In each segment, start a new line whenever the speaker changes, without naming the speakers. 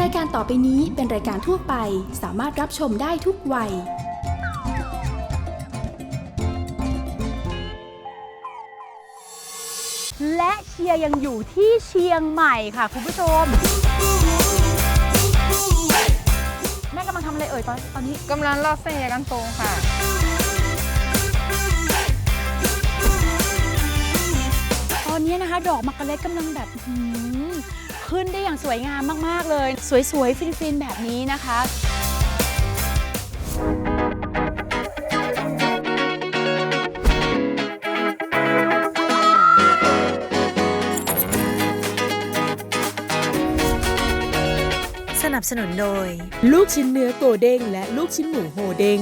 รายการต่อไปนี้เป็นรายการทั่วไป สามารถรับชมได้ทุกวัย
และเชียร์ยังอยู่ที่เชียงใหม่ค่ะ คุณผู้ชม แม่กำลังทำอะไรเอ่ยตอนตอนนี้
กำลังลอกเส้นยากันตรงค่ะ
ตอนนี้นะคะ ดอกมักกะเล็ดกำลังแบบอื้อหือ ขึ้นได้อย่างสวยงามมาก ๆ เลย สวย ๆ ฟิน ๆ แบบนี้นะคะ
สนับสนุนโดย
ลูกชิ้นเนื้อโกเด้งและลูกชิ้นหมูโฮเด้ง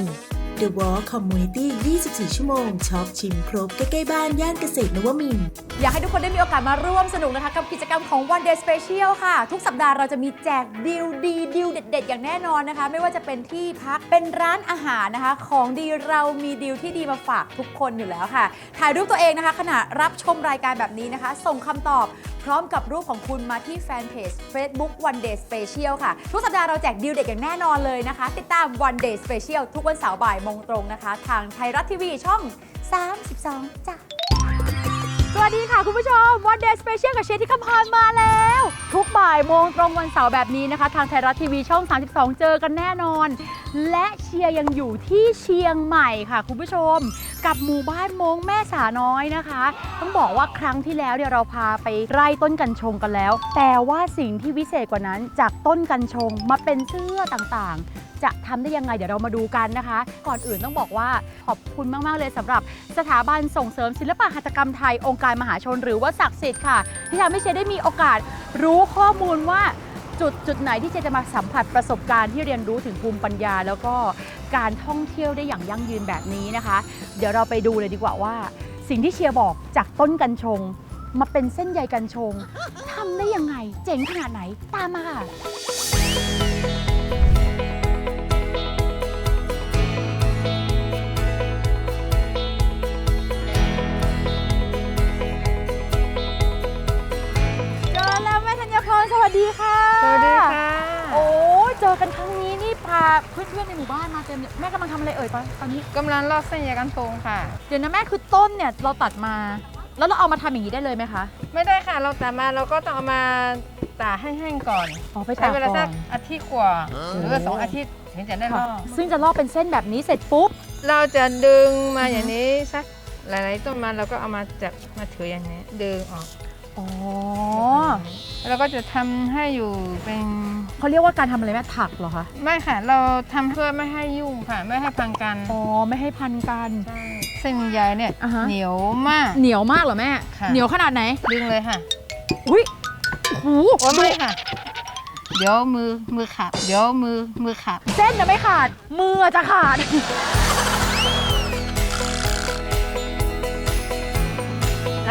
The Wall Community 24 ชั่วโมงช็อปชิมครบ ใกล้ๆบ้าน ย่านเกษตรนวมินทร์
อยากให้ทุกคนได้มีโอกาสมาร่วมสนุกนะคะกับกิจกรรมของ One Day Special ค่ะ ทุกสัปดาห์เราจะมีแจกดีลดีดีลเด็ด ๆ อย่างแน่นอนนะคะ ไม่ว่าจะเป็นที่พักเป็นร้านอาหารนะคะ ของดีเรามีดีลที่ดีมาฝากทุกคนอยู่แล้วค่ะ ถ่ายรูปตัวเองนะคะ ขณะรับชมรายการแบบนี้นะคะ ส่งคำตอบพร้อมกับรูปของคุณมาที่แฟนเพจ Facebook One Day Special ค่ะ ทุกสัปดาห์เราแจกดีลเด็ดอย่างแน่นอนเลยนะคะ ติดตาม One Day Special ทุกวันเสาร์บ่ายโมงตรงนะคะ ทางไทยรัฐทีวีช่อง 32 จ้ะ สวัสดีค่ะคุณผู้ชม One Day Special กับเชฟที่คำพานมาแล้ว ทุกบ่ายโมงตรงวันเสาร์แบบนี้นะคะ ทางไทยรัฐทีวีช่อง 32 เจอกันแน่นอน และเชียร์ยังอยู่ที่เชียงใหม่ค่ะคุณผู้ชม กับหมู่บ้านมงแม่สาน้อยนะคะ ต้องบอกว่าครั้งที่แล้วเนี่ยเราพาไปไร่ต้นกัญชงกันแล้ว แต่ว่าสิ่งที่วิเศษกว่านั้นจากต้นกัญชงมาเป็นเสื้อต่างๆ จะทำได้ยังไงเดี๋ยวเรามาดูกันนะคะ ก่อนอื่นต้องบอกว่าขอบคุณมาก ๆ เลยสำหรับสถาบันส่งเสริมศิลปะหัตถกรรมไทยองค์การมหาชนหรือว่าศักดิ์สิทธิ์ค่ะ ที่ทำให้เชได้มีโอกาสรู้ข้อมูลว่าจุดจุดไหนที่เจจะมาสัมผัสประสบการณ์ที่เรียนรู้ถึงภูมิปัญญา แล้วก็การท่องเที่ยวได้อย่างยั่งยืนแบบนี้นะคะ เดี๋ยวเราไปดูเลยดีกว่าว่า สิ่งที่เชียร์บอกจากต้นกัญชง มาเป็นเส้นใยกัญชงทำได้ยังไง เจ๋งขนาดไหนตามมาค่ะ อกันครั้งนี้นี่พาเพื่อนๆในหมู่บ้านมาเต็มเลยแม่กำลังทำอะไรเอ่ยตอนตอนนี้
กำลังลอกเส้นยากันตรงค่ะ
เดี๋ยวนะแม่คือต้นเนี่ยเราตัดมา แล้วเราเอามาทำอย่างนี้ได้เลยไหมคะ
ไม่ได้ค่ะเราแต่มาเราก็ต้องเอามาตากให้แห้งก่อน
อ๋อไป
ใช้
ตาก
เวลา
ก่
สั
อกน
อาทิตย์กว่าหรือว่าสองอาทิตย์ถึงจะได้ล
ค่ะ
อก
ซึ่งจะลอกเป็นเส้นแบบนี้เสร็จปุ๊บ
เราจะดึงมา
อือฮึ
อย่างนี้สักหลายๆต้นมาเราก็เอามาจับมาถืออย่างนี้ ดึงออก
อ๋อ
เราก็จะทำให้อยู่เป็น
เขาเรียกว่าการทำอะไรแม่ถักเหรอคะ
ไม่ค่ะ เราทำเพื่อไม่ให้ยุ่งค่ะ ไม่ให้พังกัน
อ๋อ ไม่ให้พันกัน
ใช่เส้นใยเนี่ย
อ่าฮะ
เหนียวมาก
เหนียวมากเหรอแม่
ค่ะ
เหนียวขนาดไหน
ดึงเลยค่ะ
อุ้ยโอ้โห
โอ้ไม่ค่ะ เดี๋ยวมือมือขาดเดี๋ยวมือมือขาด
เส้นจะไม่ขาด มือจะขาด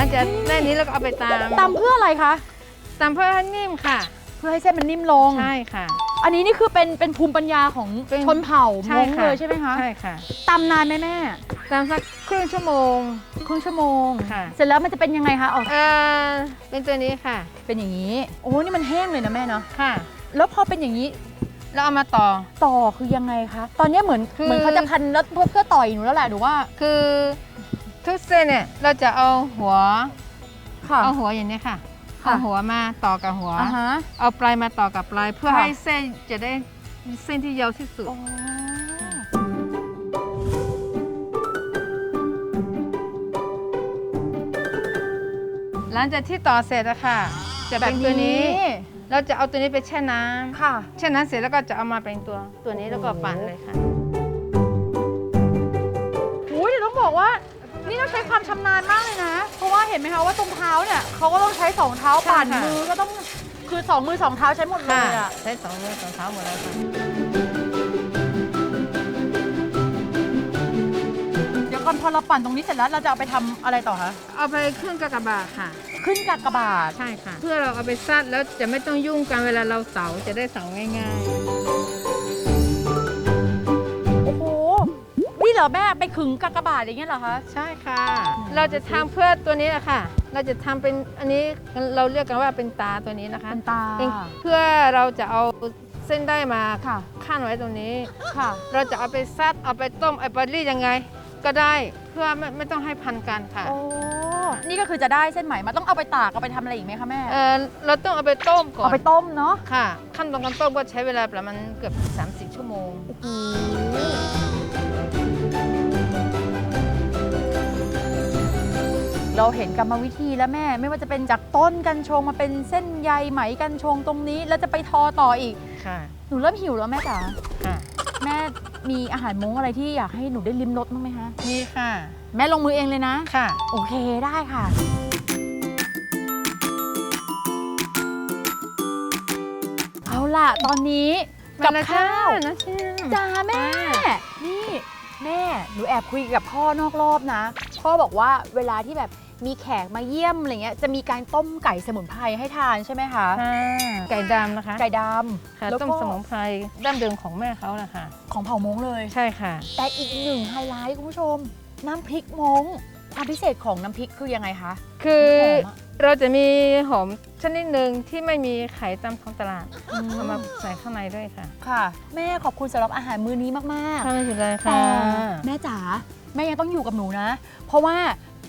หลังจากได้นี้เราก็เอาไปตาม
ตำเพื่ออะไรคะ
ตามเพื่อให้นิ่มค่ะ
เพื่อให้เส้นมันนิ่มลง
ใช่ค่ะ
อันนี้นี่คือเป็นเป็นภูมิปัญญาของ
เป็น
ชนเผ่า
ใช่
มง
ค่ะ
เลยใช่ไหมคะ
ใช่ค่ะ
ตำนานไหมแม่
ตามสักครึ่งชั่วโมง
ครึ่งชั่วโมง
ค่ะ
เสร็จแล้วมันจะเป็นยังไงคะออก
เออเป็นตัวนี้ค่ะ
เป็นอย่างนี้ โอ้นี่มันแห้งเลยนะแม่เนาะ
ค่ะ
แล้วพอเป็นอย่างนี้
แล้วเอามาต่อ
ต่อคือยังไงคะตอนนี้เหมือน
คือ
เหมือนเขาจะพันแล้วเพื่อเพื่อต่อยหนูแล้วแหละหนูว่า
คือ ทุกเส้นเนี่ยเราจะเอาหัว
ค่ะ
เอาหัวอย่างนี้ค่ะ
ค่ะ
เอาหัวมาต่อกับหัว
อ่าฮะ
เอาปลายมาต่อกับปลายเพื่อ
ค่ะ
ให้เส้นจะได้เส้นที่ยาวที่สุด
อ๋อ
หลังจากที่ต่อเสร็จอะค่ะ จะเป็นตัวนี้ เราจะเอาตัวนี้ไปแช่น้ำ
ค่ะ
แช่น้ำเสร็จแล้วก็จะเอามาเป็นตัวตัวนี้แล้วก็ปั่นเลยค่ะ
อุ้ยเดี๋ยวต้องบอกว่า นี่ต้องใช้ความชำนาญมากเลยนะ เพราะว่าเห็นไหมคะว่าตรงเท้าเนี่ยเขาก็ต้องใช้สองเท้าปั่น
ใช่ค่ะ
มือก็ต้องคือสองมือสองเท้าใช้หมดเล
ค่ะ
ยอะ
ใช้สองมือสองเท้าหมดเลยค่ะ
เดี๋ยวก่อนพอเราปั่นตรงนี้เสร็จแล้วเราจะเอาไปทำอะไรต่อคะ
เอาไปขึ้นกากบาทค่ะ
ขึ้นกากบาท
ใช่ค่ะ เพื่อเราเอาไปซัดแล้วจะไม่ต้องยุ่งกันเวลาเราเสาจะได้เสาง่าย
รอแม่ไปขึงกากบาทอย่างเงี้ยเหรอคะ
ๆใช่ค่ะ เราจะทำเพื่อตัวนี้แหละค่ะ เราจะทำเป็นอันนี้เราเรียกกันว่าเป็นตาตัวนี้นะคะ
เป็นตา
เพื่อเราจะเอาเส้นได้มา
ค่ะ
ขั้นไว้ตรงนี้
ค่ะ
เราจะเอาไปซัดเอาไปต้มเอาไปรีดยังไง ก็ได้เพื่อไม่ไม่ต้องให้พันกันค่ะ
โอ้นี่ก็คือจะได้เส้นไหมมาต้องเอาไปตากเอาไปทำอะไรอีกไหมคะแม่
เอ่อเราต้องเอาไปต้มก่อ
เอา
น
ไปต้มเนาะ
ค่ะ ขั้นตอนการต้มก็ใช้เวลาประมาณเกือบ 30 ชั่วโมง
เราเห็นกรรมวิธีแล้วแม่ ไม่ว่าจะเป็นจากต้นกัญชงมาเป็นเส้นใยไหมกัญชงตรงนี้ แล้วจะไปทอต่ออีก
ค่ะ
หนูเริ่มหิวแล้วแม่จ๋า
ค่ะ
แม่มีอาหารม้งอะไรที่อยากให้หนูได้ลิ้มรสบ้างไหมคะ
นี่ค่ะ
แม่ลงมือเองเลยนะ
ค่ะ
โอเคได้ค่ะ เอาล่ะ ตอนนี้กับข้าว
นะชิม
จ้าแม่ นี่ แม่หนูแอบคุยกับพ่อนอกรอบนะ พ่อบอกว่าเวลาที่แบบมีแขกมาเยี่ยมอะไรเงี้ยจะมีการต้มไก่สมุนไพรให้ทานใช่ไหมคะ
ค่ะไก่ดำนะคะ
ไก่ด
ค่ะำ
แล้ว
ต้ม
ก็
สมุนไพรดั้งเดิมของแม่เขานะคะ
ของเผ่ามงเลย
ใช่ค่ะ
แต่อีกหนึ่งไฮไลท์คุณผู้ชม น้ำพริกมงความพิเศษของน้ำพริกคือยังไงคะ
คือ
หอมอะ
เราจะมีหอมชนิดหนึ่งที่ไม่มีขายตามท้องตลาดเอามาใส่ข้างในด้วยค่ะ
ค่ะ แม่ขอบคุณสำหรับอาหารมื้อนี้มากๆ
ข้างในอยู่เลย
แต่
ค่ะ
แม่จ๋า แม่ยังต้องอยู่กับหนูนะ เพราะว่า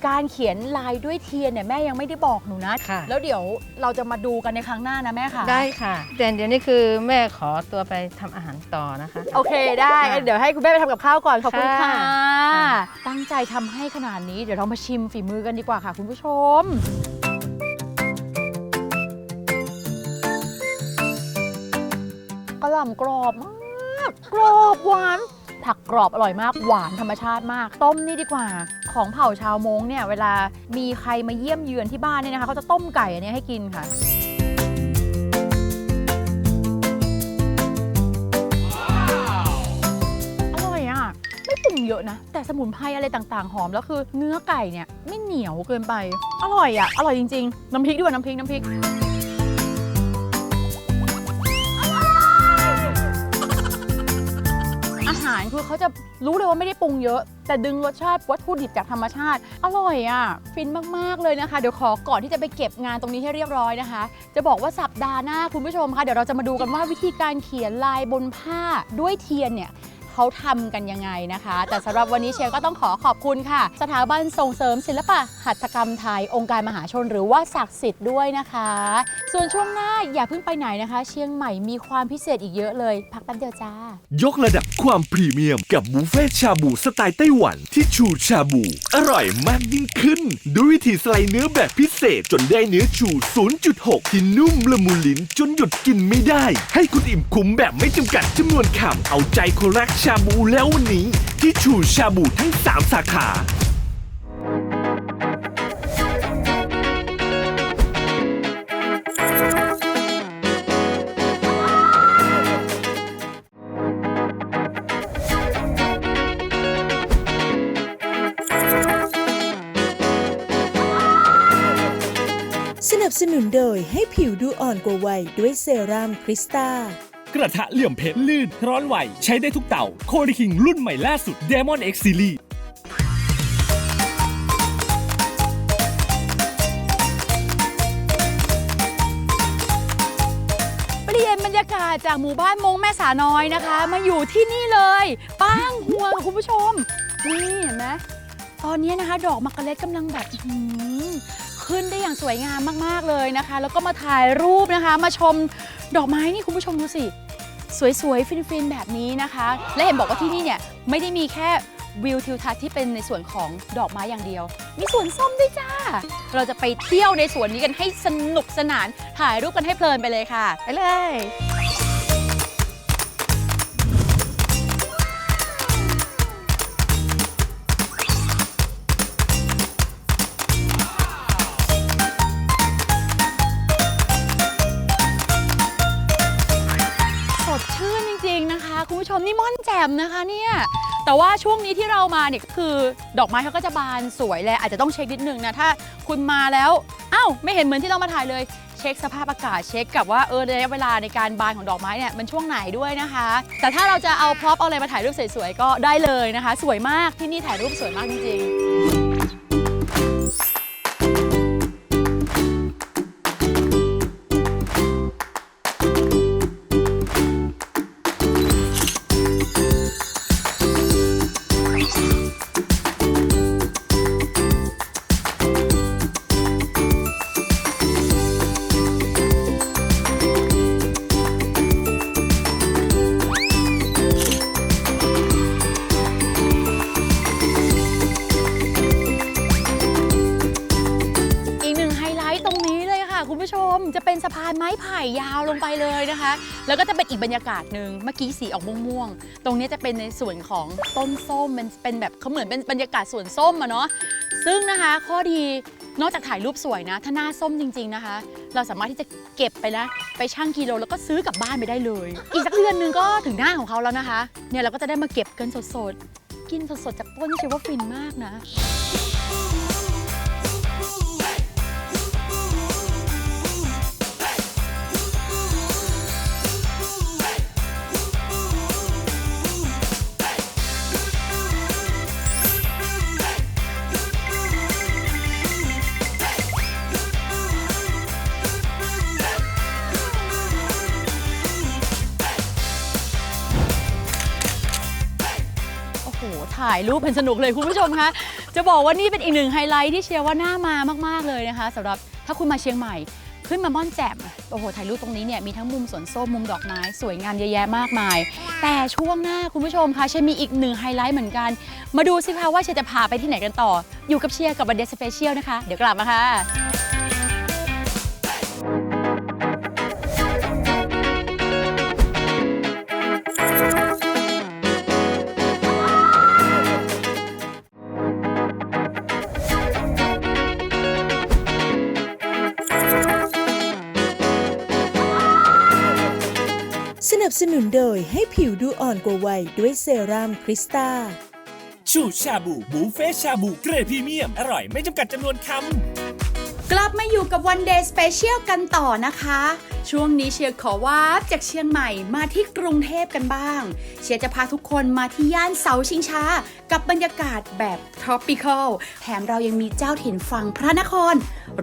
การเขียนลายด้วยเทียนเนี่ยแม่ยังไม่ได้บอกหนูนะ
ค่ะ
แล้วเดี๋ยวเราจะมาดูกันในครั้งหน้านะแม่ค่ะ
ได้ค่ะ แต่เดี๋ยวนี้คือแม่ขอตัวไปทำอาหารต่อนะคะ
โอเคได้
ค่ะ
เดี๋ยวให้คุณแม่ไปทำกับข้าวก่อน ขอบคุณค่ะ
ค่ะ ค่ะ
ตั้งใจทำให้ขนาดนี้ เดี๋ยวเรามาชิมฝีมือกันดีกว่าค่ะ คุณผู้ชม กระหล่ำกรอบมาก กรอบหวาน ผักกรอบอร่อยมาก หวานธรรมชาติมาก ต้มนี่ดีกว่า ของเผ่าชาวมงเนี่ยเวลามีใครมาเยี่ยมเยือนที่บ้านเนี่ยนะคะเขาจะต้มไก่อันนี้ให้กินค่ะอร่อยอะไม่ปรุงเยอะนะ แต่สมุนไพรอะไรต่างๆ หอมแล้วคือเนื้อไก่เนี่ยไม่เหนียวเกินไป อร่อยอะ อร่อยจริงๆ น้ำพริกด้วยน้ำพริกน้ำพริก หารคือเขาจะรู้เลยว่าไม่ได้ปรุงเยอะ แต่ดึงรสชาติวัตถุดิบจากธรรมชาติ อร่อยอะ ฟินมากๆเลยนะคะ เดี๋ยวขอก่อนที่จะไปเก็บงานตรงนี้ให้เรียบร้อยนะคะ จะบอกว่าสัปดาห์หน้าคุณผู้ชมคะเดี๋ยวเราจะมาดูกันว่าวิธีการเขียนลายบนผ้าด้วยเทียนเนี่ย เขาทำกันยังไงนะคะ แต่สำหรับวันนี้เชฟก็ต้องขอขอบคุณค่ะ สถาบันส่งเสริมศิลปะหัตถกรรมไทย องค์การมหาชนหรือว่าศักดิ์สิทธิ์ด้วยนะคะ ส่วนช่วงหน้าอย่าเพิ่งไปไหนนะคะ เชียงใหม่มีความพิเศษอีกเยอะเลย พักแป๊บเดียวจ้า
ยกระดับความพรีเมียมกับบุฟเฟ่ชาบูสไตล์ไต้หวันที่ชูชาบู อร่อยมากยิ่งขึ้น ด้วยวิธีสไลด์เนื้อแบบพิเศษจนได้เนื้อชู 0.6 ที่นุ่มละมุนลิ้นจนหยุดกินไม่ได้ ให้คุณอิ่มคุ้มแบบไม่จำกัดจำนวนคำเอาใจคนรักชาบูแล้ววันนี้ที่ชูชาบูทั้ง 3 สาขา
สนับสนุนโดยให้ผิวดูอ่อนกว่าวัยด้วยเซรั่มคริสตา
กระทะเหลี่ยมเพชรลื่น ร้อนไหวใช้ได้ทุกเต่า โคดิคิงรุ่นใหม่ล่าสุด Demon X Series
เปลี่ยนบรรยากาศจากหมู่บ้านมงแม่สาน้อยนะคะ มาอยู่ที่นี่เลยป้างหวงคุณผู้ชม นี่เห็นไหมตอนนี้นะคะ ดอกมักกะเล็ดกำลังแบบอื้อหือขึ้นได้อย่างสวยงามมากๆเลยนะคะ แล้วก็มาถ่ายรูปนะคะ มาชมดอกไม้นี่คุณผู้ชมดูสิ สวยๆ ฟินๆ แบบนี้นะคะ และเห็นบอกว่าที่นี่เนี่ยไม่ได้มีแค่วิวทิวทัศน์ที่เป็นในส่วนของดอกไม้อย่างเดียว มีสวนส้มด้วยจ้า เราจะไปเที่ยวในสวนนี้กันให้สนุกสนาน ถ่ายรูปกันให้เพลินไปเลยค่ะ ไปเลย มนี่ม่อนแจ่มนะคะเนี่ยแต่ว่าช่วงนี้ที่เรามาเนี่ยก็คือดอกไม้เขาก็จะบานสวยแหละอาจจะต้องเช็คนิดนึงนะถ้า คุณมาแล้วอ้าวไม่เห็นเหมือนที่เรามาถ่ายเลย เช็คสภาพอากาศเช็คกับว่าเออระยะเวลาในการบานของดอกไม้เนี่ยมันช่วงไหนด้วยนะคะ แต่ถ้าเราจะเอาพร็อพเอาอะไรมาถ่ายรูปสวยๆก็ได้เลยนะคะ สวยมากที่นี่ถ่ายรูปสวยมากจริงๆ ยาวลงไปเลยนะคะ แล้วก็จะเป็นอีกบรรยากาศหนึ่งเมื่อกี้สีออกม่วงๆ ตรงนี้จะเป็นในส่วนของต้นส้มมันเป็นแบบเขาเหมือนเป็นบรรยากาศสวนส้มอะเนาะซึ่งนะคะข้อดีนอกจากถ่ายรูปสวยนะ ถ้าหน้าส้มจริง ๆนะคะ เราสามารถที่จะเก็บไปนะไปชั่งกิโลแล้วก็ซื้อกลับบ้านไปได้เลย อีกสักเดือนนึงก็ถึงหน้าของเขาแล้วนะคะ เนี่ยเราก็จะได้มาเก็บกันสดๆ กินสดๆจากต้นนี่คิดว่าฟินมากนะ ถ่ายรูปเป็นสนุกเลยคุณผู้ชมคะจะบอกว่านี่เป็นอีกหนึ่งไฮไลท์ที่เชียร์ว่าน่ามามาก ๆ เลยนะคะสำหรับถ้าคุณมาเชียงใหม่ ขึ้นมาม่อนแจ่มโอ้โหถ่ายรูปตรงนี้เนี่ยมีทั้งมุมสวนส้มมุมดอกไม้ สวยงามเยอะแยะมากมาย แต่ช่วงหน้าคุณผู้ชมคะเชียร์มีอีกหนึ่งไฮไลท์เหมือนกัน มาดูสิคะว่าเชียร์จะพาไปที่ไหนกันต่อ อยู่กับเชียร์กับวันเดสเปเชียลนะคะ เดี๋ยวกลับมาค่ะ
สนับสนุนโดยให้ผิวดูอ่อนกว่าวัยด้วยเซรั่มคริสตา
ชูชาบูบุฟเฟ่ชาบูเกรดพรีเมียม อร่อยไม่จำกัดจำนวนคำ
กลับมาอยู่กับ One Day Special กันต่อนะคะ ช่วงนี้เชียร์ขอว่าจากเชียงใหม่มาที่กรุงเทพกันบ้าง เชียร์จะพาทุกคนมาที่ย่านเสาชิงช้า กับบรรยากาศแบบ tropical แถมเรายังมีเจ้าถิ่นฝั่งพระนคร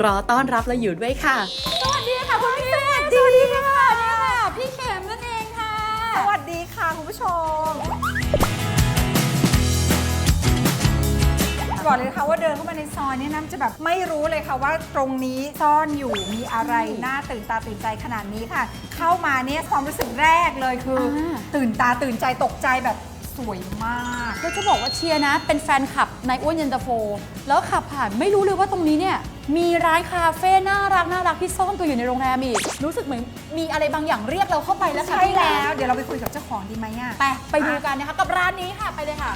รอต้อนรับเราอยู่ด้วยค่ะ สวัสดีค่ะคุณพี่สวัสดีค่ะนี่ค่ะ
สวัสดีค่ะ คุณผู้ชม บอกเลยนะคะว่าเดินเข้ามาในซอยเนี่ยนะมันจะแบบไม่รู้เลยค่ะว่าตรงนี้ซ่อนอยู่มีอะไรน่าตื่นตาตื่นใจขนาดนี้ค่ะ เข้ามาเนี่ยความรู้สึกแรกเลยคืออาตื่นตาตื่นใจตกใจแบบสวยมาก
แล้วจะบอกว่าเชียร์นะ เป็นแฟนคลับในอ้วนเย็นตาโฟ แล้วขับผ่านไม่รู้เลยว่าตรงนี้เนี่ย มีร้านคาเฟ่น่ารักน่ารักที่ซ่อนตัวอยู่ในโรงแรมอีก รู้สึกเหมือนมีอะไรบางอย่างเรียกเราเข้าไปแล้วค่ะ
ใช่
พี่
แล้ว เดี๋ยวเราไปคุยกับเจ้าของดีไหมอะ
ไปไปดูกันนะคะกับร้านนี้ค่ะไปเลยค่ะ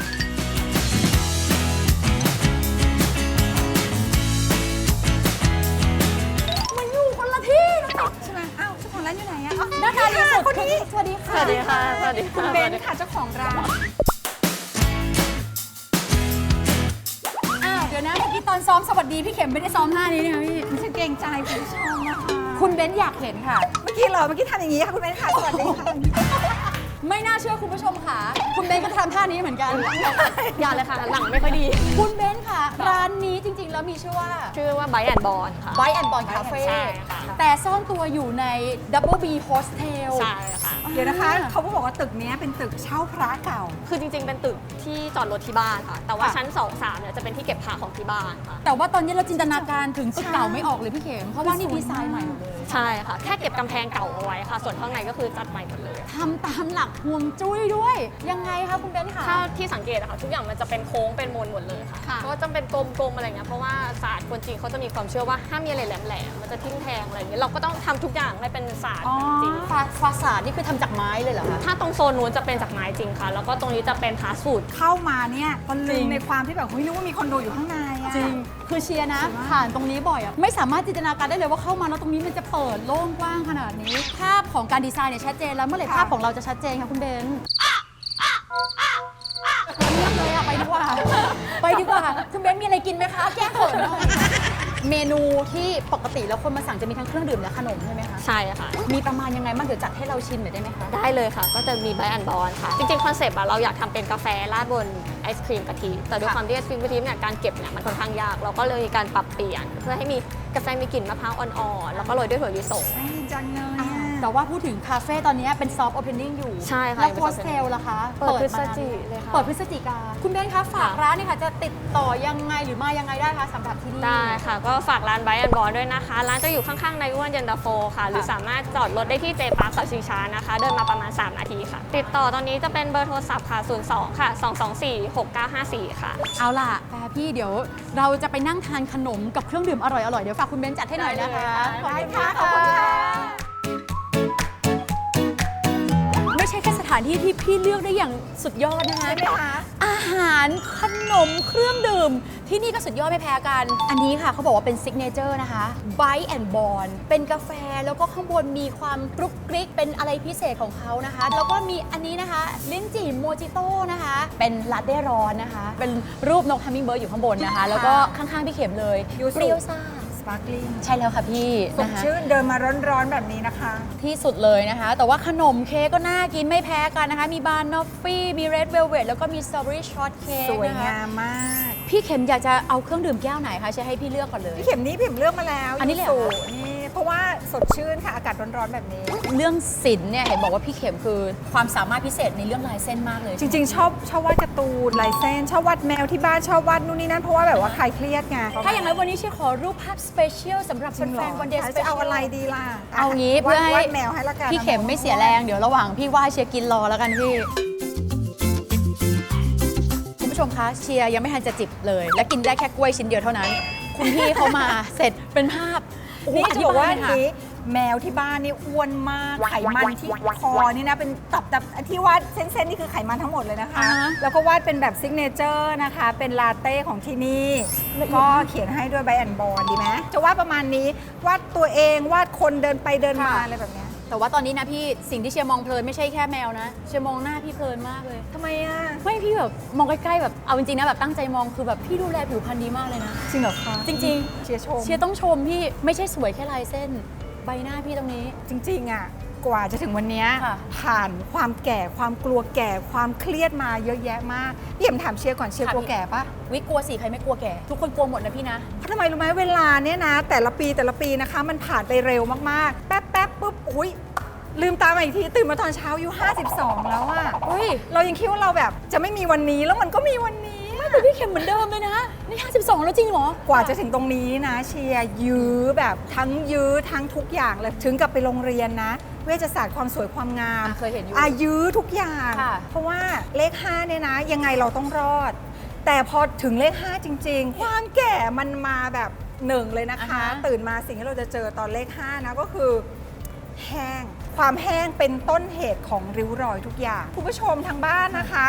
มันอยู่คนละที่นะ
ใช่ไหมอ้าวเจ้าของร้านอยู่ไหนอะอ๋อ
หน้าตาดีสุด
คนนี้
สวัสดีค่ะ
สวัสดีค่ะสวัสดี
คุณ
ค่ะ
เบนซ์ค่ะเจ้าของร้าน
ยวนะเมื่อกี้ตอนซ้อมสวัสดีพี่เข็มไม่ได้ซ้อมท่านี้เนี่ยพี่
ฉันเกรงใจคุณผู้ชมนะคะ
คุณเบนซ์อยากเห็นค่ะ
เมื่อกี้เหรอเมื่อกี้ทำอย่างนี้ค่ะคุณเบนซ์ค่ะสวัสดีค่ะ
ไม่น่าเชื่อคุณผู้ชมค่ะ คุณเบนซ์ก็ทำท่านี้เหมือนกัน
อย่าเลยค่ะ หลังไม่ค่อยดี
คุณเบนซ์ค่ะ ร้านนี้จริง ๆ แล้วมีชื่อว่า
ชื่อว่าไบแอนบอลค่ะ
ไบแอนบอลคาเฟ่
ใช่ค่ะ
แต่ซ่อนตัวอยู่ใน Double B Hostel
ใช่ค่ะ
เดี๋ยวนะคะเขาบอกว่าตึกเนี้ยเป็นตึกเช่าพระเก่า
คือจริงๆ เป็นตึกที่จอดรถที่บ้านค่ะ แต่ว่า
ค่ะ
ชั้น 2 3เนี่ยจะเป็นที่เก็บผ้าของที่บ้านค่ะ
แต่ว่าตอนนี้เราจินตนาการถึงตึกเก่าไม่ออกเลยพี่เข็มเพราะว่านี่ดีไซน์ใหม่หมดเลย
ใช่ค่ะ แค่เก็บกำแพงเก่าเอาไว้ค่ะ ส่วนข้างในก็คือจัดใหม่หมดเลย
ทำตามหลักฮวงจุ้ยด้วย ยังไงคะคุณเบนซ์คะ
ถ้าที่สังเกตอะค่ะทุกอย่างมันจะเป็นโค้งเป็นมนหมดเลยค่ะ
ค่ะ
เพราะว่าจะเป็นกลมๆอะไรเงี้ยเพราะว่าศาสตร์คนจีนเขาจะมีความเชื่อว่าห้ามมีอะไรแหลมๆมันจะทิ่มแทงอะไรอย่างเงี้ยเราก็ต้องทำทุกอย่างให้เป็นศาสตร์จริง
ฟาฟาสาดนี่คือทำจากไม้เลยเหรอคะ
ถ้าตรงโซนนู้นจะเป็นจากไม้จริงค่ะ แล้วก็ตรงนี้จะเป็นพาสฟูด
เข้ามาเนี่ยตะ
จริ
ลึง
ง
ในความที่แบบเฮ้ยนึกว่ามีคอนโดอยู่ข้างในอะ
จริงคือเชียร์นะ ผ่านตรงนี้บ่อยอะไม่สามารถจินตนาการได้เลยว่าเข้ามาแล้วตรงนี้มันจะเปิดโล่งกว้างขนาดนี้ ภาพของการดีไซน์เนี่ยชัดเจนแล้วเมื่อไหร่ภาพของเราจะชัดเจนคะคุณเบนซ์เงียบเลยอะไปดีกว่า ไปดีกว่าคุณเบนซ์มีอะไรกินไหมคะ แก้เขินหน่อย เมนูที่ปกติแล้วคนมาสั่งจะมีทั้งเครื่องดื่มและขนมใช่ไหมคะ
ใช่ค่ะ
มีประมาณยังไงบ้างเดี๋ยวจัดให้เราชิมหน่อยได้ไหมคะ
ได้เลยค่ะ ก็จะมีไบแอนบอลค่ะ จริงๆคอนเซปต์อะเราอยากทำเป็นกาแฟราดบนไอศครีมกะทิ แต่ด้วยความที่ไอศครีมกะทิเนี่ยการเก็บเนี่ยมันค่อนข้างยาก เราก็เลยมีการปรับเปลี่ยน เพื่อให้มีกาแฟมีกลิ่นมะพร้าวอ่อนๆ แล้วก็โรยด้วยถั่วลิสง
ไม่จังเลย
อ่า
อะ
แต่ว่าพูดถึงคาเฟ่ตอนนี้เป็นซอฟต์โอเพนนิ่งอยู่
ใช่ค่ะ
แล้ว
เป็น
โฮ
soft
สเทลล่ะคะ
เปิดพฤศ
มานาน
จิเลยค่ะ
เปิดพฤศจิกา คุณเบนคะฝาก
ค่ะ
ร้านนี่ค่ะ จะติดต่อยังไงหรือมายังไงได้คะสำหรับที่นี่
ได้ค่ะ ก็ฝากร้านไบแอนบอลด้วยนะคะ ร้านจะอยู่ข้างๆในอ้วนเย็นตาโฟค่ะ หรือสามารถจอดรถได้ที่เจปาร์คเสาชิงช้านะคะ เดินมาประมาณ 3 นาทีค่ะ ติดต่อตอนนี้จะเป็นเบอร์โทรศัพท์ค่ะ 02 ค่ะ 224 6954 ค่ะ
เอาล่ะแฟพี่เดี๋ยวเราจะไปนั่งทานขนมกับเครื่องดื่มอร่อยๆเดี๋ยวฝากคุณเบนจัดให้หน่อยนะคะ
ได้ค่ะขอบคุณค่ะา
นที่ที่พี่เลือกได้อย่างสุดยอดนะคะ
ใช่ไหมคะ
อาหารขนมเครื่องดื่ม ที่นี่ก็สุดยอดไม่แพ้กัน อันนี้ค่ะเขาบอกว่าเป็นซิกเนเจอร์นะคะ Bite and Born เป็นกาแฟแล้วก็ข้างบนมีความกรุบกริกเป็นอะไรพิเศษของเขานะคะ แล้วก็มีอันนี้นะคะ ลิ้นจี่โมจิโต้นะคะ เป็นลาเต้ร้อนนะคะ เป็นรูปนกทัมมิงเบิร์ดอยู่ข้างบนนะคะ แล้วก็ข้างๆพี่เข็มเลย
ยูสุ
เปรี้ยวซ่า
ส ปาร์กลิง
ใช่แล้วค่ะพี่
สด
นะคะ
ชื่นเดินมาร้อนๆแบบนี้นะคะ
ที่สุดเลยนะคะ แต่ว่าขนมเค้กก็น่ากินไม่แพ้กันนะคะ มีบานนอฟฟี่มีเรดเวลเวทแล้วก็มีสตรอเบอรี่ช็อตเค้ก
สวย
นะคะ
งามมาก
พี่เข็มอยากจะเอาเครื่องดื่มแก้วไหนคะใช้ให้พี่เลือกก่อนเลย
พี่เข็มนี้พี่เข็มเลือกมาแล้ว
อันนี้เลยเหร
ยู
อ
สุนี่ เพราะว่าสดชื่นค่ะ อากาศร้อนๆแบบนี้
เรื่องศิลป์เนี่ยเห็นบอกว่าพี่เข็มคือความสามารถพิเศษในเรื่องลายเส้นมากเลย
จริงๆ ชอบชอบวาดการ์ตูนลายเส้น ชอบวาดแมวที่บ้านชอบวาดนู่นนี่นั่นเพราะว่าแบบว่าใครเครียดไง
ถ้าอย่างนั้นวันนี้เชียร์ขอรูปภาพสเปเชียลสำหรับ
จริงเห
แฟ
รอน
ๆวันเดย์สเป
จะ
เชียล
เอาอะไรดีล่ะ
เอางี้
วาด
เพื่อให้
วาดแมวให้ละกัน
พี่เข็มไม่เสียแรงเดี๋ยวระหว่างพี่ว่าเชียร์กินรอแล้วกันพี่ คุณผู้ชมคะเชียร์ยังไม่ทันจะจิบเลย และกินได้แค่กล้วยชิ้นเดียวเท่านั้น คุณพี่เขามา เสร็จเป็นภาพโอ้โห
นี่จะบอกว่า
ธิยหน่อยค่ะ
นี้แมวที่บ้านนี่อ้วนมาก ไขมันที่คอนี่นะเป็นตับตับที่วาดเส้นๆนี่คือไขมันทั้งหมดเลยนะคะ
อ่าฮะ
แล้วก็วาดเป็นแบบซิกเนเจอร์นะคะ เป็นลาเต้ของที่นี่ก็เขียนให้ด้วยใบแอนบอลดีไหมจะวาดประมาณนี้วาดตัวเองวาดคนเดินไปเดินมาอะไรแบบเนี้ย
แต่ว่าตอนนี้นะพี่สิ่งที่เชียร์มองเพลินไม่ใช่แค่แมวนะ เชียร์มองหน้าพี่เพลินมากเลย
ทำไมอะ
ไม่พี่แบบมองใกล้ๆแบบเอาจริงๆนะแบบตั้งใจมองคือแบบพี่ดูแลผิวพรรณดีมากเลยนะ
จริงเหรอคะ
จริง
เชียร์ชม
ๆเชียร์ต้องชมพี่ไม่ใช่สวยแค่ลายเส้น ใบหน้าพี่ตรงนี้
จริง ๆ อะ กว่าจะถึงวันเนี้ย
ค่ะ
ผ่านความแก่ความกลัวแก่ความเครียดมาเยอะแยะมากพี่เอ็มถามเชียร์ก่อนเชียร์กลัวแก่ปะ
วิกลัวสิใครไม่กลัวแก่ ทุกคนกลัวหมดนะพี่นะ
เพราะทำไมรู้ไหมเวลาเนี่ยนะ แต่ละปีแต่ละปีนะคะ มันผ่านไปเร็วมากๆ แป๊บแป๊บปุ๊บอุ้ยลืมตามาอีกที ตื่นมาตอนเช้าอายุ52 แล้วอะ
อุ้ย
เรายังคิดว่าเราแบบจะไม่มีวันนี้แล้วมันก็มีวันนี้
แต่พี่เข็มเหมือนเดิมเลยนะนี่52 แล้วจริงเหรอ
กว่าจะถึงตรงนี้นะ เชียร์ยื้อแบบทั้งยื้อทั้งทุกอย่างเลย ถึงกับไปโรงเรียนนะ เวชศาสตร์ความสวยความงาม
อะเคยเห็นอยู่
อายื้อทุกอย่าง
ค่ะ
เพราะว่าเลข5เนี่ยนะ ยังไงเราต้องรอด แต่พอถึงเลข 5 จริง ๆ ความแก่มันมาแบบหนึ่งเลยนะคะตื่นมาสิ่งที่เราจะเจอตอนเลข 5 นะก็คือ แห้ง ความแห้งเป็นต้นเหตุของริ้วรอยทุกอย่าง คุณผู้ชมทางบ้านนะคะ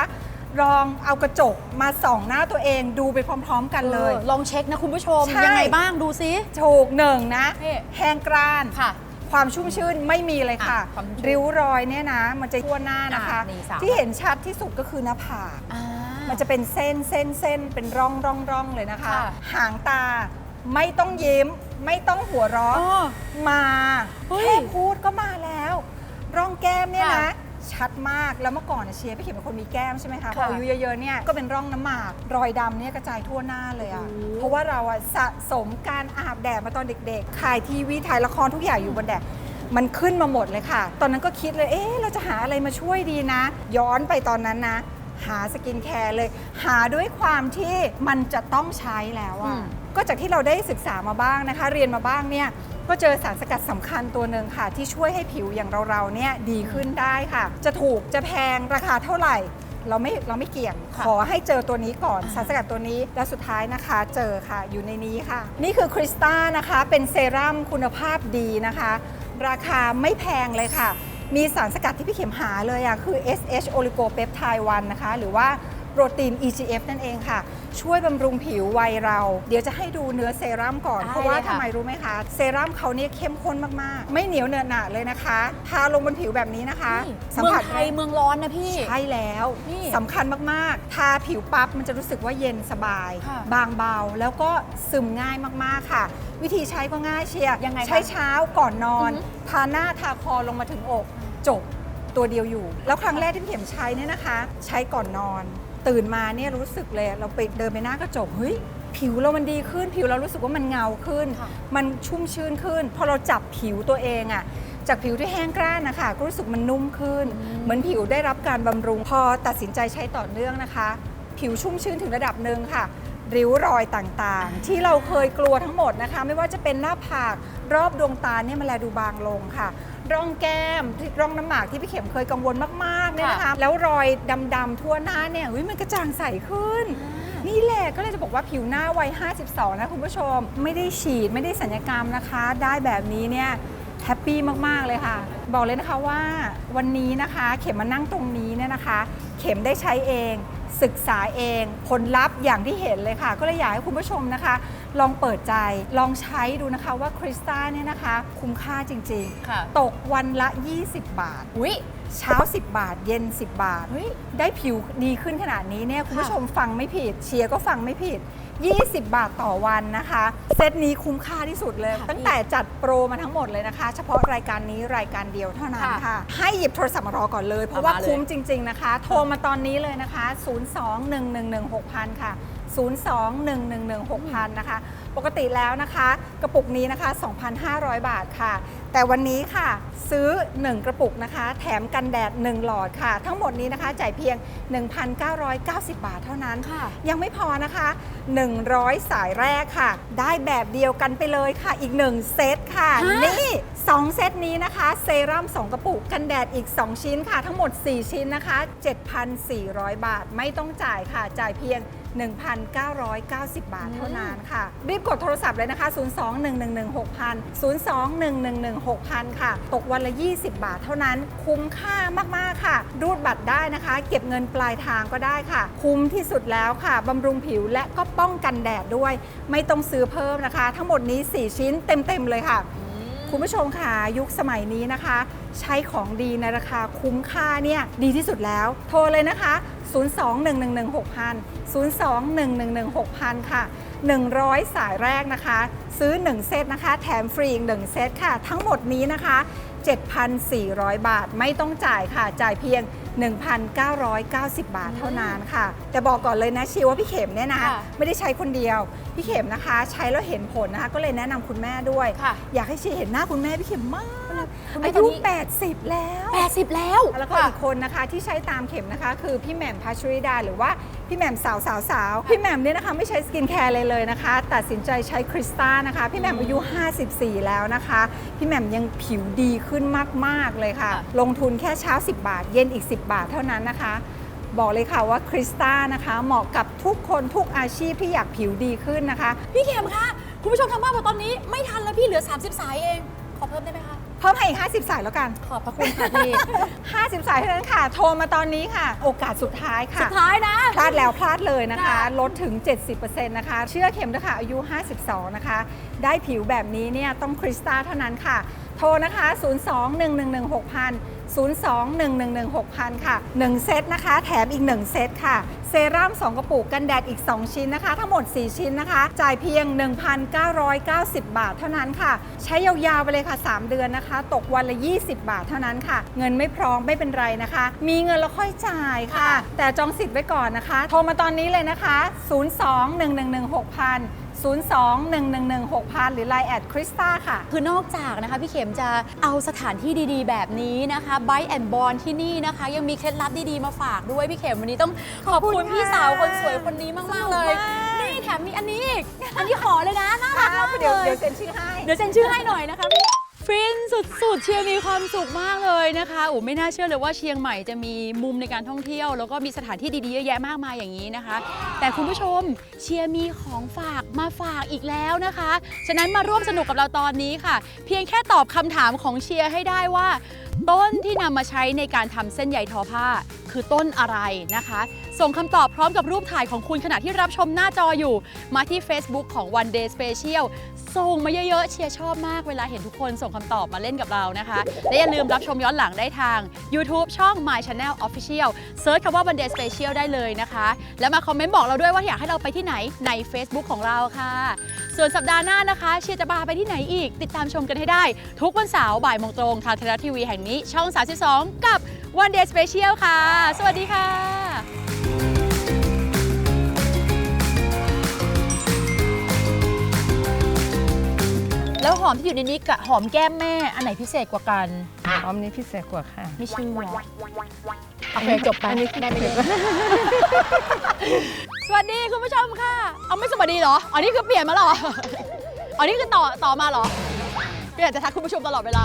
ลองเอากระจกมาส่องหน้าตัวเองดูไปพร้อม ๆ กันเลย
ออลองเช็คนะคุณผู้ชม
ใช่
ยังไงบ้างดูซิ
ถูกหนึ่งนะ
นี่
แห้งกร้าน
ค่ะ
ความชุ่มชื่นไม่มีเลยค่ะ
อะความชุ่ม
ริ้วรอยเนี่ยนะ มันจะทั่วหน้านะคะ
อะนี่สาม
ที่เห็นชัดที่สุดก็คือหน้าผาก
อ่า
มันจะเป็นเส้นเส้นเส้นเป็นร่องร่องร่องเลยนะคะ
ค่ะ
หางตาไม่ต้องยิ้ม ไม่ต้องหัวเราะ
อ๋อ
มา
เฮ้ย
แค่พูดก็มาแล้ว ร่องแก้มเนี่ย
ค่ะ
นะ ชัดมากแล้วเมื่อก่อนนะเชียร์พี่เข็มเป็นคนมีแก้มใช่ไหมคะพอ
ค่ะ
อายุเยอะๆเนี่ยก็เป็นร่องน้ำหมากรอยดำเนี่ยกระจายทั่วหน้าเลยอะเพราะว่าเราอะสะสมการอาบแดดมาตอนเด็กๆถ่ายทีวีถ่ายละครทุกอย่างอยู่บนแดดมันขึ้นมาหมดเลยค่ะ ตอนนั้นก็คิดเลยเอ๊ะเราจะหาอะไรมาช่วยดีนะ ย้อนไปตอนนั้นนะ หาสกินแคร์เลย หาด้วยความที่มันจะต้องใช้แล้ว
อื
อะ
ม
ก็จากที่เราได้ศึกษามาบ้างนะคะ เรียนมาบ้างเนี่ย ก็เจอสารสกัดสำคัญตัวหนึ่งค่ะ ที่ช่วยให้ผิวอย่างเราๆเนี่ยดีขึ้นได้ค่ะ จะถูกจะแพงราคาเท่าไหร่เราไม่เราไม่เกี่ยง
ค่ะ
ขอให้เจอตัวนี้ก่อนสารสกัดตัวนี้ แล้วสุดท้ายนะคะเจอค่ะอยู่ในนี้ค่ะ นี่คือคริสตานะคะเป็นเซรั่มคุณภาพดีนะคะ ราคาไม่แพงเลยค่ะ มีสารสกัดที่พี่เข็มหาเลยอะคือ SH oligopeptide 1นะคะ หรือว่า โปรตีน EGF นั่นเองค่ะ ช่วยบำรุงผิววัยเรา เดี๋ยวจะให้ดูเนื้อเซรั่มก่อน
ได้
เพราะว่า
เลยค่ะ
ทำไมรู้ไหมคะ เซรั่มเขาเนี่ยเข้มข้นมาก ๆ ไม่เหนียวเนอะหนะเลยนะคะ ทาลงบนผิวแบบนี้นะคะ
นี่
สัม
เมือง
ผัส
ไทยเมืองร้อนนะพี่
ใช่แล้ว
นี่
สำคัญมาก ๆ ทาผิวปั๊บมันจะรู้สึกว่าเย็นสบาย
ค่ะ
บางเบาแล้วก็ซึมง่ายมาก ๆ ค่ะ วิธีใช้ก็ง่ายเชียร์
ยังไงคะ
ใช้เช้าก่อนนอน
อือฮึ
ทาหน้าทาคอลงมาถึงอก จบตัวเดียวอยู่ แล้วครั้งแรกที่พี่เข็มใช้เนี่ยนะคะ ใช้ก่อนนอน ตื่นมาเนี่ยรู้สึกเลยเราไปเดินไปหน้ากระจกเฮ้ยผิวเรามันดีขึ้น ผิวเรารู้สึกว่ามันเงาขึ้น
ค่ะ
มันชุ่มชื้นขึ้น พอเราจับผิวตัวเองอะจากผิวที่แห้งกร้านนะคะก็รู้สึกมันนุ่มขึ้น เหมือนผิวได้รับการบำรุง พอตัดสินใจใช้ต่อเนื่องนะคะ ผิวชุ่มชื้นถึงระดับหนึ่งค่ะ ริ้วรอยต่างๆ ที่เราเคยกลัวทั้งหมดนะคะ ไม่ว่าจะเป็นหน้าผากรอบดวงตาเนี่ยมันแลดูบางลงค่ะ ร่องแก้มที่ร่องน้ำหมากที่พี่เข็มเคยกังวลมากๆเนี่ยนะคะ แล้วรอยดำๆทั่วหน้าเนี่ยอุ๊ยมันกระจ่างใสขึ้น นี่แหละก็เลยจะบอกว่าผิวหน้าวัย 52 นะคุณผู้ชม ไม่ได้ฉีดไม่ได้สัญญกรรมนะคะ ได้แบบนี้เนี่ยแฮปปี้มาก ๆ เลยค่ะ บอกเลยนะคะว่าวันนี้นะคะ เข็มมานั่งตรงนี้เนี่ยนะคะ เข็มได้ใช้เอง ศึกษาเองผลลัพธ์อย่างที่เห็นเลยค่ะ ก็เลยอยากให้คุณผู้ชมนะคะ ลองเปิดใจลองใช้ดูนะคะว่าคริสตัลเนี่ยนะคะ คุ้มค่าจริง
ค่ะ
ๆ ตกวันละ 20 บาท
อุ้ย
เช้า 10 บาท เย็น 10 บาท
เฮ้ย
ได้ผิวดีขึ้นขนาดนี้เนี่ยคุณผู้ชมฟังไม่ผิด เชียร์ก็ฟังไม่ผิด 20 บาทต่อวันนะคะ เซตนี้คุ้มค่าที่สุดเลย
ค่ะ
ตั้งแต่จัดโปรมาทั้งหมดเลยนะคะ เฉพาะรายการนี้รายการเดียวเท่านั้น
ค่ะ
ค่ะ ให้หยิบโทรศัพท์มารอก่อนเลย เพราะว่า
เอามาเลย
คุ้มจริง ๆ นะคะ โทรมาตอนนี้เลยนะคะ021116000 ค่ะ 021116000 นะคะ ปกติแล้วนะคะ กระปุกนี้นะคะ 2,500 บาทค่ะ แต่วันนี้ค่ะซื้อ 1 กระปุกนะคะ แถมกันแดด 1 หลอดค่ะ ทั้งหมดนี้นะคะจ่ายเพียง 1,990 บาทเท่านั้น
ค่ะ
ยังไม่พอนะคะ 100 สายแรกค่ะ ได้แบบเดียวกันไปเลยค่ะ อีก 1 เซตค่ะ
ฮะ
นี่ 2 เซตนี้นะคะ เซรั่ม 2 กระปุกกันแดดอีก 2 ชิ้นค่ะ ทั้งหมด 4 ชิ้นนะคะ 7,400 บาทไม่ต้องจ่ายค่ะจ่ายเพียง 1,990 บาทเท่านั้นค่ะ รีบกดโทรศัพท์เลยนะคะ 02-111-6000 02-111-6000 ค่ะ ตกวันละ 20 บาทเท่านั้น คุ้มค่ามาก ๆ ค่ะ รูดบัตรได้นะคะ เก็บเงินปลายทางก็ได้ค่ะ คุ้มที่สุดแล้วค่ะบำรุงผิวและก็ป้องกันแดดด้วย ไม่ต้องซื้อเพิ่มนะคะ ทั้งหมดนี้ 4 ชิ้นเต็ม ๆ เลยค่ะคุณผู้ชมค่ะยุคสมัยนี้นะคะ ใช้ของดีในราคาคุ้มค่าเนี่ยดีที่สุดแล้ว โทรเลยนะคะ 02-111-6000 02-111-6000 ค่ะ 100 สายแรกนะคะ ซื้อ 1 เซตนะคะ แถมฟรีอีก 1 เซตค่ะ ทั้งหมดนี้นะคะ 7,400 บาทไม่ต้องจ่ายค่ะ จ่ายเพียง 1,990 บาทเท่านั้นค่ะ แต่บอกก่อนเลยนะชีว่าพี่เข็มเนี่ยนะ
ค่ะ
ไม่ได้ใช้คนเดียว พี่เข็มนะคะ ใช้แล้วเห็นผลนะคะ ก็เลยแนะนำคุณแม่ด้วย
ค่ะ
อยากให้ชีเห็นหน้าคุณแม่พี่เข็มมาก
คุณแม่
อา
ตอน
ยุ
นี้
80 แล้ว
80 แล้ว
แล้วก็อีกคนนะคะที่ใช้ตามเข็มนะคะ คือพี่แหม่มพัชริดา หรือว่าพี่แหม่มสาวสาวสาวพี่แหม่มเนี่ยนะคะไม่ใช้สกินแคร์เลยเลยนะคะ ตัดสินใจใช้คริสตานะคะ พี่แหม่มอายุ 54 แล้วนะคะ พี่แหม่มยังผิวดีขึ้นมาก ๆ เลยค่ะ
ค่ะ
ลงทุนแค่เช้า 10 บาท เย็นอีก 10 บาทเท่านั้นนะคะ บอกเลยค่ะว่าคริสตานะคะเหมาะกับทุกคนทุกอาชีพที่อยากผิวดีขึ้นนะคะ
พี่เข็มคะ คุณผู้ชมทางบ้านบอกตอนนี้ไม่ทันแล้วพี่เหลือ 30 สายเองข อเพิ่มได้ไหมคะ
เพิ่มให้อีก 50 สายแล้วกัน
ขอบพระคุณค่ะพี่
50 สายเท่านั้นค่ะ โทรมาตอนนี้ค่ะ โอกาสสุดท้ายค่ะ
สุดท้ายนะ
พลาดแล้วพลาดเลยนะคะ
ค่ะ
ลดถึง 70%นะคะ เชื่อเข็มนะคะอายุ 52 นะคะ ได้ผิวแบบนี้เนี่ยต้องคริสตาเท่านั้นค่ะ โทรนะคะ 02-111-6000 02-111-6000 ค่ะ 1 เซตนะคะ แถมอีก 1 เซตค่ะ เซรั่ม2 กระปุกกันแดดอีก 2 ชิ้นนะคะ ทั้งหมด 4 ชิ้นนะคะ จ่ายเพียง 1,990 บาทเท่านั้นค่ะ ใช้ยาวๆไปเลยค่ะ 3 เดือนนะคะ ตกวันละ 20 บาทเท่านั้นค่ะ เงินไม่พร้อมไม่เป็นไรนะคะ มีเงินแล้วค่อยจ่ายค่ะ แต่จองสิทธิ์ไว้ก่อนนะคะ โทรมาตอนนี้เลยนะคะ 02-111-6000 02-111-6000 หรือ Line แอดคริสตาค่ะ
คือนอกจากนะคะพี่เข็มจะเอาสถานที่ดีๆ แบบนี้นะคะไบแอนบอลที่นี่นะคะ ยังมีเคล็ดลับดีๆ มาฝากด้วยพี่เข็มวันนี้ต้องขอบ
ขอบคุ
คุณ
ณ
พี่
ค่ะ
สาวคนสวยคนนี้มากๆเลย
สนุกมาก
นี่แถมมีอันนี้อีก อันนี้ขอเลยนะน่ารักมาก
เดี๋ยว
เลย
เดี๋ยวเซ็นชื่อให้
เดี๋ยวเซ็นชื่อให้หน่อยนะคะพี่ ฟินสุดๆ เชียร์มีความสุขมากเลยนะคะโอ้ไม่น่าเชื่อเลยว่าเชียงใหม่จะมีมุมในการท่องเที่ยว แล้วก็มีสถานที่ดีๆเยอะแยะมากมายอย่างนี้นะคะ แต่คุณผู้ชมเชียร์มีของฝากมาฝากอีกแล้วนะคะ ฉะนั้นมาร่วมสนุกกับเราตอนนี้ค่ะ เพียงแค่ตอบคำถามของเชียร์ให้ได้ว่า ต้นที่นำมาใช้ในการทำเส้นใยทอผ้า คือต้นอะไรนะคะ ส่งคำตอบพร้อมกับรูปถ่ายของคุณขณะที่รับชมหน้าจออยู่ มาที่ Facebook ของ One Day Special ส่งมาเยอะๆเชียร์ชอบมากเวลาเห็นทุกคนส่งคำตอบมาเล่นกับเรานะคะ และอย่าลืมรับชมย้อนหลังได้ทาง YouTube ช่อง My Channel Official เซิร์ชคำว่า One Day Special ได้เลยนะคะ แล้วมาคอมเมนต์บอกเราด้วยว่าอยากให้เราไปที่ไหนใน Facebook ของเราค่ะ ส่วนสัปดาห์หน้านะคะเชียร์จะพาไปที่ไหนอีก ติดตามชมกันให้ได้ ทุกวันเสาร์บ่ายโมงตรงทางไทยรัฐทีวีแห่งนี้ช่อง 32 กับ One Day Special ค่ะ สวัสดีค่ะ แล้วหอมที่อยู่ในนี้กับหอมแก้มแม่อันไหนพิเศษกว่ากัน
พร้อมนี้พิเศษกว่าค่ะ
ไม่เชื่อโอเคจบไป
อันนี้พิเศษกว่า
สวัสดีคุณผู้ชมค่ะ เอาไม่สวัสดีเหรออันนี้คือเปลี่ยนมาเหรออันนี้คือต่อต่อมาเหรอเปลี่ยนจะทักคุณผู้ชมตลอดเวลา